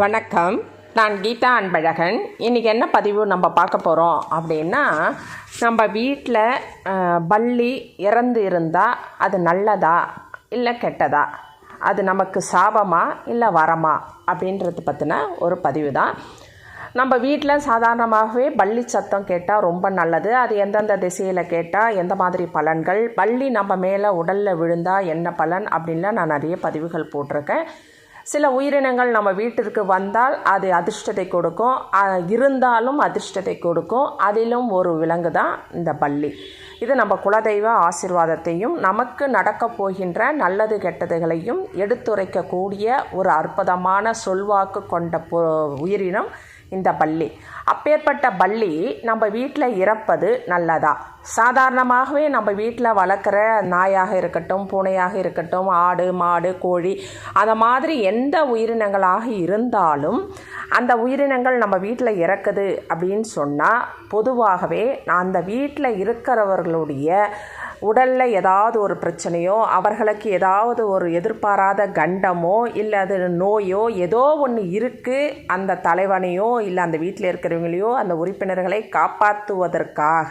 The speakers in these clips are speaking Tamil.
வணக்கம். நான் கீதா அன்பழகன். இன்றைக்கி என்ன பதிவு நம்ம பார்க்க போகிறோம் அப்படின்னா நம்ம வீட்டில் பள்ளி இறந்து இருந்தால் அது நல்லதா இல்லை கெட்டதா? அது நமக்கு சாபமா இல்லை வரமா? அப்படின்றது பற்றின ஒரு பதிவு தான் நம்ம வீட்டில் சாதாரணமாகவே பள்ளி சத்தம் கேட்டால் ரொம்ப நல்லது. அது எந்தெந்த திசையில் கேட்டால் எந்த மாதிரி பலன்கள்? பள்ளி நம்ம மேலே உடலில் விழுந்தால் என்ன பலன்? அப்படின்லாம் நான் நிறைய பதிவுகள் போட்டிருக்கேன். சில உயிரினங்கள் நம்ம வீட்டிற்கு வந்தால் அது அதிர்ஷ்டத்தை கொடுக்கும். இருந்தாலும் அதிர்ஷ்டத்தை கொடுக்கும். அதிலும் ஒரு விலங்கு தான் இந்த பள்ளி இது நம்ம குலதெய்வ ஆசீர்வாதத்தையும் நமக்கு நடக்கப் போகின்ற நல்லது கெட்டதுகளையும் எடுத்துரைக்கக்கூடிய ஒரு அற்புதமான சொல்வாக்கு கொண்ட உயிரினம் இந்த பள்ளி அப்பேற்பட்ட பள்ளி நம்ம வீட்டில் இறப்பது நல்லதா? சாதாரணமாகவே நம்ம வீட்டில் வளர்க்குற நாயாக இருக்கட்டும் பூனையாக இருக்கட்டும் ஆடு மாடு கோழி அந்த மாதிரி எந்த உயிரினங்களாக இருந்தாலும் அந்த உயிரினங்கள் நம்ம வீட்டில் இறக்குது அப்படின்னு சொன்னால் பொதுவாகவே அந்த வீட்டில் இருக்கிறவர்களுடைய உடலில் ஏதாவது ஒரு பிரச்சனையோ அவர்களுக்கு ஏதாவது ஒரு எதிர்பாராத கண்டமோ இல்லை அது நோயோ ஏதோ ஒன்று இருக்குது அந்த தலைவனையோ இல்லை அந்த வீட்டில் இருக்கிற இருக்கிறவங்களையோ அந்த உறுப்பினர்களை காப்பாற்றுவதற்காக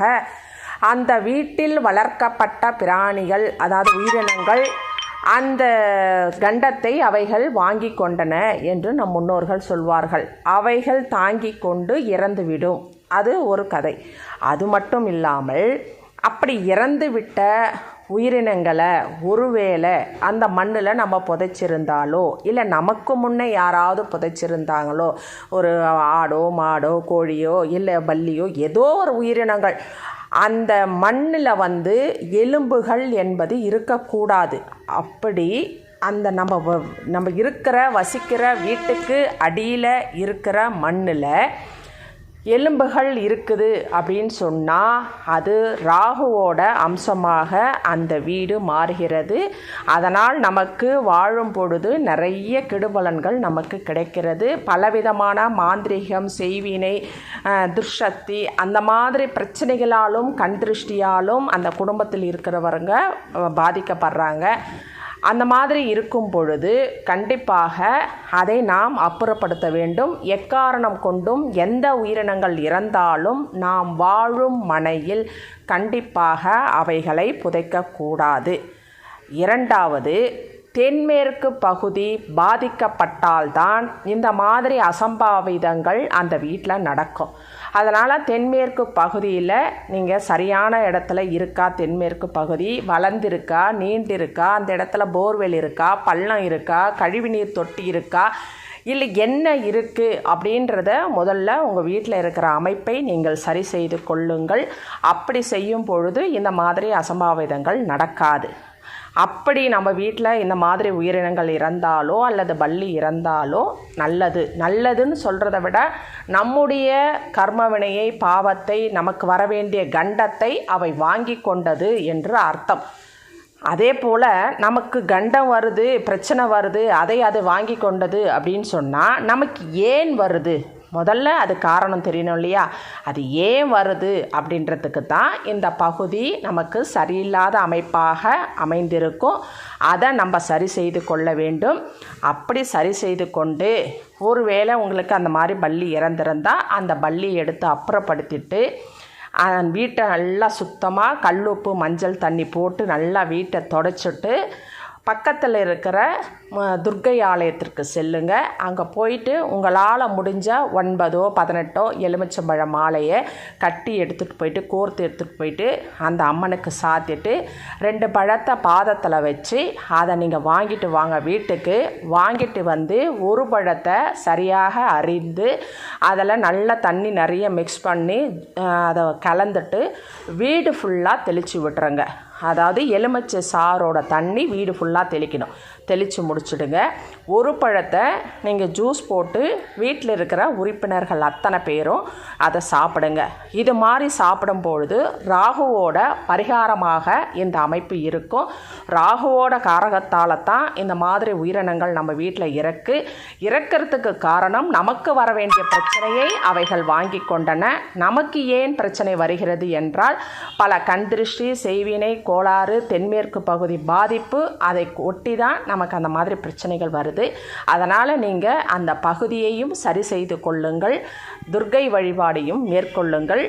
அந்த வீட்டில் வளர்க்கப்பட்ட பிராணிகள் அதாவது உயிரினங்கள் அந்த கண்டத்தை அவைகள் வாங்கி கொண்டன என்று நம் முன்னோர்கள் சொல்வார்கள். அவைகள் தாங்கி கொண்டு இறந்துவிடும். அது ஒரு கதை. அது மட்டும் இல்லாமல் அப்படி இறந்துவிட்ட உயிரினங்களை ஒருவேளை அந்த மண்ணில் நம்ம புதைச்சிருந்தாலோ இல்லை நமக்கு முன்னே யாராவது புதைச்சிருந்தாங்களோ ஒரு ஆடோ மாடோ கோழியோ இல்லை பல்லியோ ஏதோ ஒரு உயிரினங்கள் அந்த மண்ணில் வந்து எலும்புகள் என்பது இருக்கக்கூடாது. அப்படி அந்த நம்ம வ- நம்ம இருக்கிற வசிக்கிற வீட்டுக்கு அடியில் இருக்கிற மண்ணில் எலும்புகள் இருக்குது அப்படின்னு சொன்னால் அது ராகுவோட அம்சமாக அந்த வீடு மாறுகிறது. அதனால் நமக்கு வாழும் பொழுது நிறைய கெடுபலன்கள் நமக்கு கிடைக்கிறது. பலவிதமான மாந்திரீகம் செய்வினை அஹ், துர்சக்தி அந்த மாதிரி பிரச்சனைகளாலும் கண் திருஷ்டியாலும் அந்த குடும்பத்தில் இருக்கிறவங்க பாதிக்கப்படுறாங்க. அந்த மாதிரி இருக்கும் பொழுது கண்டிப்பாக அதை நாம் அப்புறப்படுத்த வேண்டும். எக்காரணம் கொண்டும் எந்த உயிரினங்கள் இறந்தாலும் நாம் வாழும் மனையில் கண்டிப்பாக அவைகளை புதைக்கக்கூடாது. இரண்டாவது தென்மேற்கு பகுதி பாதிக்கப்பட்டால்தான் இந்த மாதிரி அசம்பாவிதங்கள் அந்த வீட்டில் நடக்கும். அதனால் தென்மேற்கு பகுதியில் நீங்கள் சரியான இடத்துல இருக்கா தென்மேற்கு பகுதி வளர்ந்துருக்கா நீண்டிருக்கா அந்த இடத்துல போர்வெல் இருக்கா பள்ளம் இருக்கா கழிவுநீர் தொட்டி இருக்கா இல்லை என்ன இருக்குது அப்படின்றத முதல்ல உங்கள் வீட்டில் இருக்கிற அமைப்பை நீங்கள் சரி செய்து கொள்ளுங்கள். அப்படி செய்யும் பொழுது இந்த மாதிரி அசம்பாவிதங்கள் நடக்காது. அப்படி நம்ம வீட்டில் இந்த மாதிரி உயிரினங்கள் இறந்தாலோ அல்லது பள்ளி இறந்தாலோ நல்லது. நல்லதுன்னு சொல்கிறத விட நம்முடைய கர்மவினையை பாவத்தை நமக்கு வர வேண்டிய கண்டத்தை அவை வாங்கி கொண்டது என்று அர்த்தம். அதே போல் நமக்கு கண்டம் வருது பிரச்சனை வருது அதை அது வாங்கி கொண்டது அப்படின்னு சொன்னால் நமக்கு ஏன் வருது? முதல்ல அது காரணம் தெரியணும் இல்லையா? அது ஏன் வருது அப்படின்றதுக்கு தான் இந்த பகுதி நமக்கு சரியில்லாத அமைப்பாக அமைந்திருக்கும். அதை நம்ம சரி செய்து கொள்ள வேண்டும். அப்படி சரி செய்து கொண்டு ஒருவேளை உங்களுக்கு அந்த மாதிரி பள்ளி இறந்திருந்தால் அந்த பள்ளியை எடுத்து அப்புறப்படுத்திட்டு வீட்டை நல்லா சுத்தமாக கல்லுப்பு மஞ்சள் தண்ணி போட்டு நல்லா வீட்டை தொடச்சிட்டு பக்கத்தில் இருக்கிற துர்க்கை ஆலயத்திற்கு செல்லுங்க. அங்கே போயிட்டு உங்களால் முடிஞ்ச ஒன்பதோ பதினெட்டோ எலுமிச்சம்பழ மாலையை கட்டி எடுத்துகிட்டு போயிட்டு கோர்த்து எடுத்துகிட்டு போயிட்டு அந்த அம்மனுக்கு சாத்திட்டு ரெண்டு பழத்தை பாதத்தில் வச்சு அதை நீங்கள் வாங்கிட்டு வாங்க வீட்டுக்கு. வாங்கிட்டு வந்து ஒரு பழத்தை சரியாக அறிந்து அதில் நல்ல தண்ணி நிறைய மிக்ஸ் பண்ணி அதை கலந்துட்டு வீடு ஃபுல்லாக தெளித்து விட்டுருங்க. அதாவது எலுமிச்சை சாரோட தண்ணி வீடு ஃபுல்லாக தெளிக்கணும். தெளித்து முடிச்சிடுங்க. ஒரு பழத்தை நீங்கள் ஜூஸ் போட்டு வீட்டில் இருக்கிற உறுப்பினர்கள் அத்தனை பேரும் அதை சாப்பிடுங்க. இது மாதிரி சாப்பிடும் பொழுது ராகுவோட பரிகாரமாக இந்த அமைப்பு இருக்கும். ராகுவோட காரகத்தால் தான் இந்த மாதிரி உயிரினங்கள் நம்ம வீட்டில் இறக்கு. இறக்கிறதுக்கு காரணம் நமக்கு வர வேண்டிய பிரச்சனையை அவைகள் வாங்கி கொண்டன. நமக்கு ஏன் பிரச்சனை வருகிறது என்றால் பல கண்திருஷ்டி செய்வினை கோளாறு தென்மேற்கு பகுதி பாதிப்பு அதை ஒட்டி தான் நமக்கு அந்த மாதிரி பிரச்சனைகள் வருது. அதனால் நீங்கள் அந்த பகுதியையும் சரி செய்து கொள்ளுங்கள். துர்க்கை வழிபாடையும் மேற்கொள்ளுங்கள்.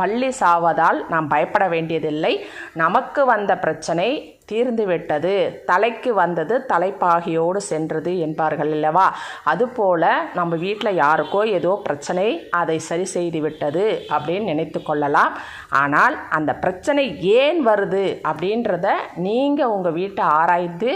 பள்ளி சாவதால் நாம் பயப்பட வேண்டியதில்லை. நமக்கு வந்த பிரச்சனை தீர்ந்துவிட்டது. தலைக்கு வந்தது தலைப்பாகியோடு சென்றது என்பார்கள் அல்லவா? அதுபோல் நம்ம வீட்டில் யாருக்கோ ஏதோ பிரச்சனை அதை சரி செய்து விட்டது அப்படின்னு நினைத்து கொள்ளலாம். ஆனால் அந்த பிரச்சனை ஏன் வருது அப்படின்றத நீங்கள் உங்கள் வீட்டை ஆராய்ந்து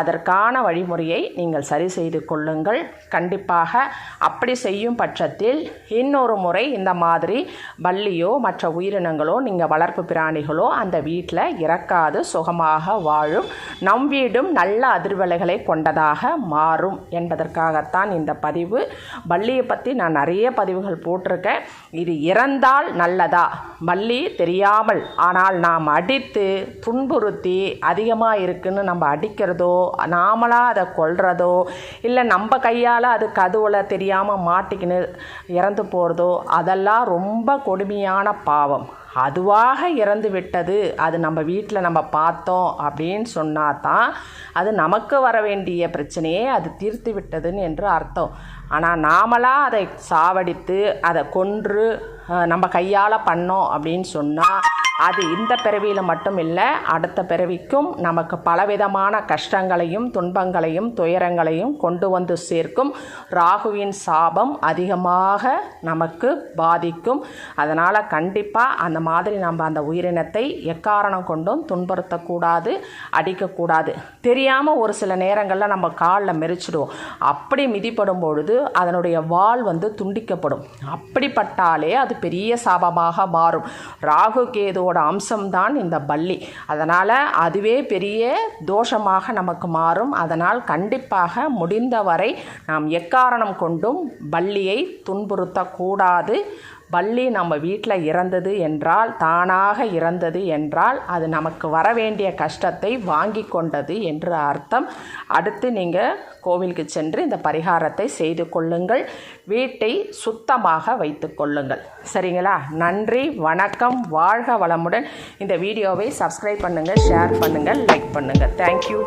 அதற்கான வழிமுறையை நீங்கள் சரி செய்து கொள்ளுங்கள். கண்டிப்பாக அப்படி செய்யும் பட்சத்தில் இன்னொரு முறை இந்த மாதிரி பள்ளியோ மற்ற உயிரினங்களோ நீங்கள் வளர்ப்பு பிராணிகளோ அந்த வீட்டில் இறக்காது சுகமாக வாழும். நம் வீடும் நல்ல அதிர்வலைகளை கொண்டதாக மாறும் என்பதற்காகத்தான் இந்த பதிவு. பள்ளியை பற்றி நான் நிறைய பதிவுகள் போட்டிருக்கேன். இது இறந்தால் நல்லதா? பள்ளி தெரியாமல் ஆனால் நாம் அடித்து துன்புறுத்தி அதிகமாக இருக்குன்னு நம்ம அடிக்கிறதோ நாமளாக அதை கொல்றதோ இல்லை நம்ம கையால் அது கதுவில் தெரியாமல் மாட்டிக்கின்னு இறந்து போகிறதோ அதெல்லாம் ரொம்ப கொடுமையான பாவம். அதுவாக இறந்து விட்டது. அது நம்ம வீட்டில் நம்ம பார்த்தோம் அப்படின்னு சொன்னால் தான் அது நமக்கு வர வேண்டிய பிரச்சனையே அது தீர்த்து விட்டதுன்னு என்று அர்த்தம். ஆனால் நாமளாக அதை சாவடித்து அதை கொன்று நம்ம கையால் பண்ணோம் அப்படின்னு சொன்னால் அது இந்த பிறவியில் மட்டும் இல்லை அடுத்த பிறவிக்கும் நமக்கு பலவிதமான கஷ்டங்களையும் துன்பங்களையும் துயரங்களையும் கொண்டு வந்து சேர்க்கும். ராகுவின் சாபம் அதிகமாக நமக்கு பாதிக்கும். அதனால் கண்டிப்பாக அந்த மாதிரி நம்ம அந்த உயிரினத்தை எக்காரணம் கொண்டும் துன்புறுத்தக்கூடாது அடிக்கக்கூடாது. தெரியாமல் ஒரு சில நேரங்களில் நம்ம காலில் மெரிச்சிடுவோம் அப்படி மிதிப்படும் பொழுது அதனுடைய வால் வந்து துண்டிக்கப்படும். அப்படிப்பட்டாலே அது அது பெரிய சாபமாக மாறும். ராகு கேதுவோட அம்சம்தான் இந்த பள்ளி அதனால் அதுவே பெரிய தோஷமாக நமக்கு மாறும். அதனால் கண்டிப்பாக முடிந்தவரை நாம் எக்காரணம் கொண்டும் பள்ளியை துன்புறுத்தக்கூடாது. பள்ளி நம்ம வீட்டில் இறந்தது என்றால் தானாக இறந்தது என்றால் அது நமக்கு வர வேண்டிய கஷ்டத்தை வாங்கி கொண்டது என்று அர்த்தம். அடுத்து நீங்கள் கோவிலுக்கு சென்று இந்த பரிகாரத்தை செய்து கொள்ளுங்கள். வீட்டை சுத்தமாக வைத்து கொள்ளுங்கள். சரிங்களா? நன்றி வணக்கம் வாழ்க வளமுடன். இந்த வீடியோவை சப்ஸ்கிரைப் பண்ணுங்கள் ஷேர் பண்ணுங்கள் லைக் பண்ணுங்கள் தேங்க்யூ